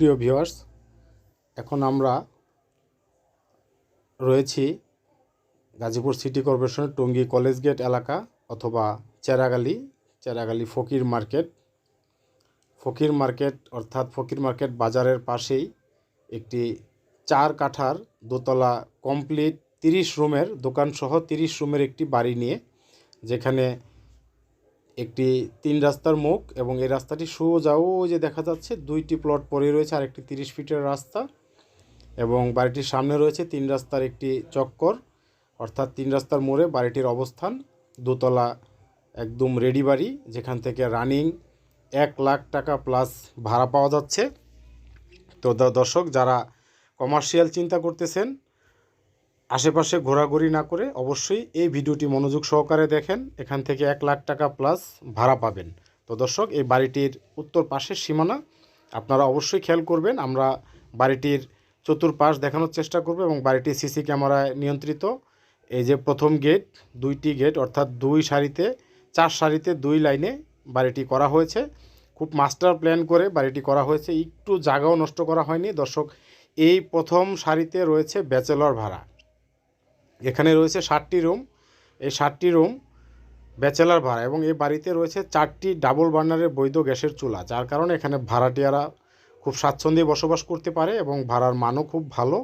সুপ্রিয় ভিউয়ার্স এখন আমরা রয়েছি গাজীপুর সিটি কর্পোরেশনের টঙ্গী কলেজ গেট এলাকা অথবা চেরাগালি চেরাগালি ফকির মার্কেট। ফকির মার্কেট অর্থাৎ ফকির মার্কেট বাজারের পাশেই একটি চার কাঠার দোতলা কমপ্লিট তিরিশ রুমের দোকানসহ তিরিশ রুমের একটি বাড়ি নিয়ে, যেখানে একটি তিন রাস্তার মুখ এবং এই রাস্তাটি সোজা ওই যে দেখা যাচ্ছে, দুইটি প্লট পরে রয়েছে আর একটি তিরিশ ফিটের রাস্তা এবং বাড়িটির সামনে রয়েছে তিন রাস্তার একটি চক্কর, অর্থাৎ তিন রাস্তার মোড়ে বাড়িটির অবস্থান। দোতলা একদম রেডি বাড়ি, যেখান থেকে রানিং এক লাখ টাকা প্লাস ভাড়া পাওয়া যাচ্ছে। তো দর্শক, যারা কমার্শিয়াল চিন্তা করতেছেন আশেপাশে ঘোরাঘুরি না করে অবশ্যই এই ভিডিওটি মনোযোগ সহকারে দেখেন। এখান থেকে এক লাখ টাকা প্লাস ভাড়া পাবেন। তো দর্শক, এই বাড়িটির উত্তর পাশের সীমানা, আপনারা অবশ্যই খেয়াল করবেন, আমরা বাড়িটির চতুর্পাশ দেখানোর চেষ্টা করব এবং বাড়িটি সিসি ক্যামেরায় নিয়ন্ত্রিত। এই যে প্রথম গেট, দুইটি গেট, অর্থাৎ দুই সারিতে, চার সারিতে দুই লাইনে বাড়িটি করা হয়েছে। খুব মাস্টার প্ল্যান করে বাড়িটি করা হয়েছে। একটু জায়গাও নষ্ট করা হয়নি। দর্শক, এই প্রথম সারিতে রয়েছে ব্যাচেলর ভাড়া। এখানে রয়েছে ষাটটি রুম। এই ষাটটি রুম ব্যাচেলার ভাড়া এবং এই বাড়িতে রয়েছে চারটি ডাবল বার্নারের বৈধ গ্যাসের চুলা, যার কারণে এখানে ভাড়াটিয়ারা খুব স্বাচ্ছন্দ্যে বসবাস করতে পারে এবং ভাড়ার মানও খুব ভালো,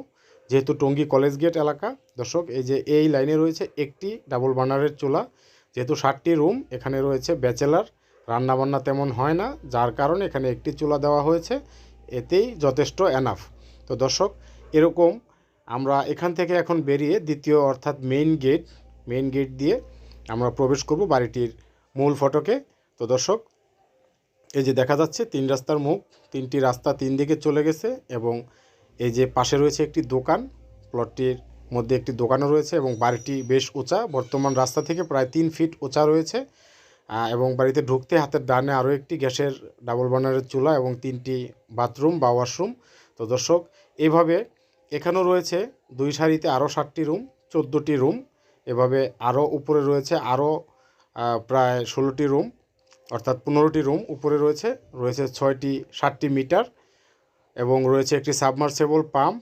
যেহেতু টঙ্গী কলেজ গেট এলাকা। দর্শক, এই যে এই লাইনে রয়েছে একটি ডাবল বার্নারের চুলা, যেহেতু ষাটটি রুম, এখানে রয়েছে ব্যাচেলার, রান্নাবান্না তেমন হয় না, যার কারণে এখানে একটি চুলা দেওয়া হয়েছে, এতেই যথেষ্ট এনাফ তো দর্শক, এরকম আমরা এখান থেকে এখন বেরিয়ে দ্বিতীয় অর্থাৎ মেইন গেট মেইন গেট দিয়ে আমরা প্রবেশ করব বাড়িটির মূল ফটকে। তো দর্শক, এই যে দেখা যাচ্ছে, তিন রাস্তার মুখ, তিনটি রাস্তা তিন দিকে চলে গেছে এবং এই যে পাশে রয়েছে একটি দোকান প্লটটির মধ্যে একটি দোকানও রয়েছে এবং বাড়িটি বেশ উঁচা, বর্তমান রাস্তা থেকে প্রায় তিন ফিট উঁচা রয়েছে। এবং বাড়িতে ঢুকতে হাতের ডানে আরও একটি গ্যাসের ডাবল বার্নারের চুলা এবং তিনটি বাথরুম বা ওয়াশরুম তো দর্শক এইভাবে এখানেও রয়েছে দুই সারিতে আরও ষাটটি রুম, চোদ্দোটি রুম, এভাবে আরও উপরে রয়েছে আরও প্রায় ষোলোটি রুম, অর্থাৎ পনেরোটি রুম উপরে রয়েছে রয়েছে ছয়টি ষাটটি মিটার এবং রয়েছে একটি সাবমার্সেবল পাম্প।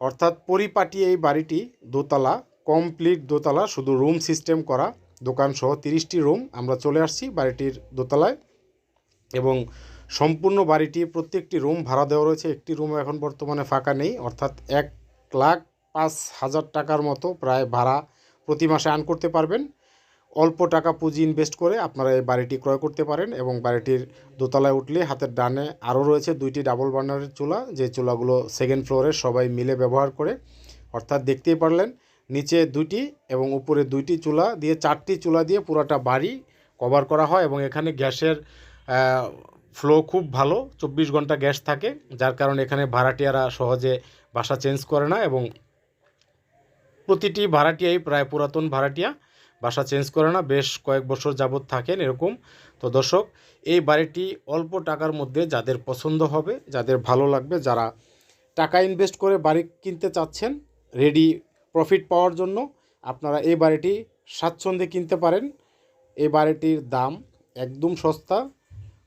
অর্থাৎ পরিপাটি এই বাড়িটি দোতলা, কমপ্লিট দোতলা, শুধু রুম সিস্টেম করা দোকান সহ তিরিশটি রুম। আমরা চলে আসছি বাড়িটির দোতলায় এবং সম্পূর্ণ বাড়িটি, প্রত্যেকটি রুম ভাড়া দেওয়া রয়েছে। একটি রুম এখন বর্তমানে ফাঁকা নেই, অর্থাৎ এক লাখ পাঁচ হাজার টাকার মতো প্রায় ভাড়া প্রতি মাসে আর্ন করতে পারবেন। অল্প টাকা পুঁজি ইনভেস্ট করে আপনারা এই বাড়িটি ক্রয় করতে পারেন এবং বাড়িটির দোতলায় উঠলে হাতের ডানে আরও রয়েছে দুইটি ডাবল বার্নারের চুলা, যে চুলাগুলো সেকেন্ড ফ্লোরে সবাই মিলে ব্যবহার করে। অর্থাৎ দেখতেই পারলেন, নিচে দুটি এবং উপরে দুইটি চুলা দিয়ে, চারটি চুলা দিয়ে পুরাটা বাড়ি কভার করা হয় এবং এখানে গ্যাসের ফ্লো খুব ভালো, চব্বিশ ঘণ্টা গ্যাস থাকে, যার কারণে এখানে ভাড়াটিয়ারা সহজে বাসা চেঞ্জ করে না এবং প্রতিটি ভাড়াটিয়াই প্রায় পুরাতন ভাড়াটিয়া, বাসা চেঞ্জ করে না, বেশ কয়েক বছর যাবৎ থাকেন এরকম। তো দর্শক, এই বাড়িটি অল্প টাকার মধ্যে যাদের পছন্দ হবে, যাদের ভালো লাগবে, যারা টাকা ইনভেস্ট করে বাড়ি কিনতে চাচ্ছেন রেডি প্রফিট পাওয়ার জন্য, আপনারা এই বাড়িটি স্বাচ্ছন্দ্যে কিনতে পারেন। এই বাড়িটির দাম একদম সস্তা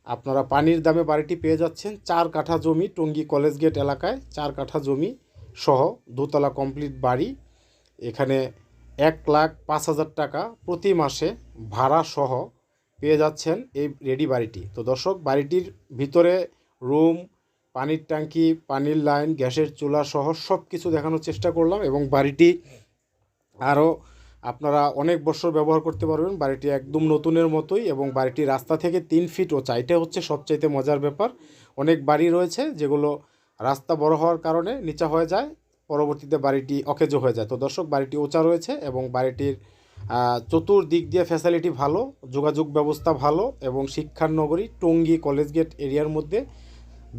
আপনারা পানির দামে বাড়িটি পেয়ে যাচ্ছেন চার কাঠা জমি টঙ্গী কলেজ গেট এলাকায়। চার কাঠা জমি সহ দোতলা কমপ্লিট বাড়ি। এখানে এক লাখ পাঁচ হাজার টাকা প্রতি মাসে ভাড়া সহ পেয়ে যাচ্ছেন এই রেডি বাড়িটি। তো দর্শক, বাড়িটির ভিতরে রুম, পানির ট্যাঙ্কি, পানির লাইন, গ্যাসের চুলা সহ সব কিছু দেখানোর চেষ্টা করলাম এবং বাড়িটি আরও আপনারা অনেক বছর ব্যবহার করতে পারবেন। বাড়িটি একদম নতুনের মতোই এবং বাড়িটি রাস্তা থেকে তিন ফিট উঁচা এটা হচ্ছে সবচাইতে মজার ব্যাপার। অনেক বাড়ি রয়েছে যেগুলো রাস্তা বড় হওয়ার কারণে নিচা হয়ে যায়, পরবর্তীতে বাড়িটি অকেজো হয়ে যায়। তো দর্শক, বাড়িটি ওচা রয়েছে এবং বাড়িটির চতুর্দিক দিয়ে ফ্যাসিলিটি ভালো, যোগাযোগ ব্যবস্থা ভালো এবং শিক্ষার নগরী টঙ্গী কলেজ গেট এরিয়ার মধ্যে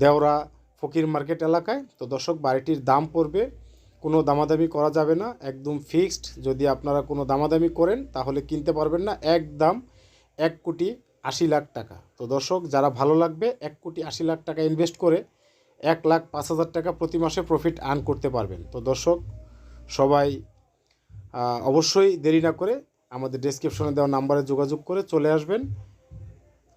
দেওরা ফকির মার্কেট এলাকায়। তো দর্শক, বাড়িটির দাম পড়বে কোনো দামাদামি করা যাবে না, একদম ফিক্সড যদি আপনারা কোনো দামাদামি করেন, তাহলে কিনতে পারবেন না। এক দাম এক কোটি আশি লাখ টাকা। তো দর্শক, যারা ভালো লাগবে, এক কোটি আশি লাখ টাকা ইনভেস্ট করে এক লাখ পাঁচ হাজার টাকা প্রতি মাসে প্রফিট আর্ন করতে পারবেন। তো দর্শক, সবাই অবশ্যই দেরি না করে আমাদের ডেসক্রিপশনে দেওয়া নাম্বারে যোগাযোগ করে চলে আসবেন।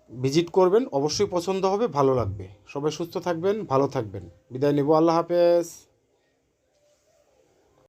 ভিজিট করবেন। অবশ্যই পছন্দ হবে, ভালো লাগবে। সবাই সুস্থ থাকবেন, ভালো থাকবেন। বিদায় নেব। আল্লাহ হাফেজ।